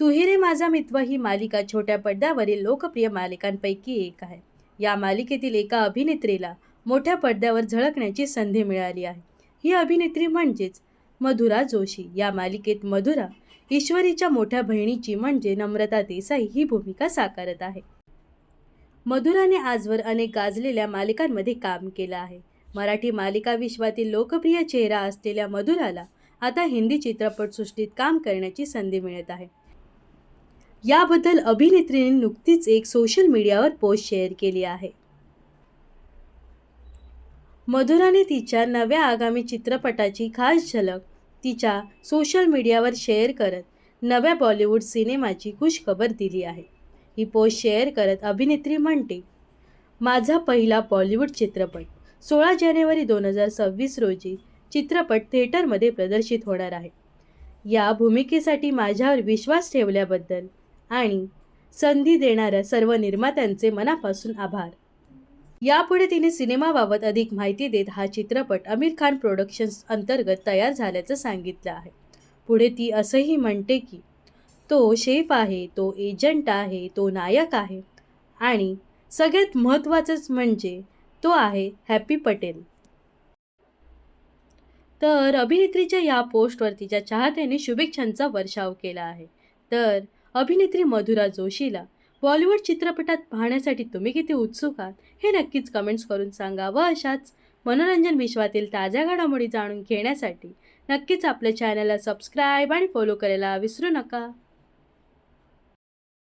तुही रे माझा मित्र ही मालिका छोट्या पडद्यावरील लोकप्रिय मालिकांपैकी एक आहे. या मालिकेतील एका अभिनेत्रीला मोठ्या पडद्यावर झळकण्याची संधी मिळाली आहे. ही अभिनेत्री म्हणजेच मधुरा जोशी. या मालिकेत मधुरा ईश्वरीच्या मोठ्या बहिणीची म्हणजे नम्रता देसाई ही भूमिका साकारत आहे. मधुराने आजवर अनेक गाजलेल्या मालिकांमध्ये काम केलं आहे. मराठी मालिका विश्वातील लोकप्रिय चेहरा असलेल्या मधुराला आता हिंदी चित्रपटसृष्टीत काम करण्याची संधी मिळत आहे. याबद्दल अभिनेत्रीने नुकतीच एक सोशल मीडियावर पोस्ट शेअर केली आहे. मधुराने तिच्या नव्या आगामी चित्रपटाची खास झलक तिच्या सोशल मीडियावर शेअर करत नव्या बॉलिवूड सिनेमाची खुशखबर दिली आहे. ही पोस्ट शेअर करत अभिनेत्री म्हणते माझा पहिला बॉलिवूड चित्रपट सोळा जानेवारी दोन हजार सव्वीस रोजी चित्रपट थिएटरमध्ये प्रदर्शित होणार आहे. या भूमिकेसाठी माझ्यावर विश्वास ठेवल्याबद्दल आणि संधी देणाऱ्या सर्व निर्मात्यांचे मनापासून आभार. यापुढे तिने सिनेमाबाबत अधिक माहिती देत हा चित्रपट आमिर खान प्रोडक्शन्स अंतर्गत तयार झाल्याचं सांगितलं आहे. पुढे ती असंही म्हणते की तो शेफ आहे तो एजंट आहे तो नायक आहे आणि सगळ्यात महत्त्वाचंच म्हणजे तो आहे हॅपी पटेल. तर अभिनेत्रीच्या या पोस्टवर तिच्या चाहत्याने शुभेच्छांचा वर्षाव केला आहे. तर अभिनेत्री मधुरा जोशीला बॉलिवूड चित्रपटात पाहण्यासाठी तुम्ही किती उत्सुक आहात हे नक्कीच कमेंट्स करून सांगा व अशाच मनोरंजन विश्वातील ताज्या घडामोडी जाणून घेण्यासाठी. नक्कीच आपल्या चॅनलला सबस्क्राईब आणि फॉलो करायला विसरू नका.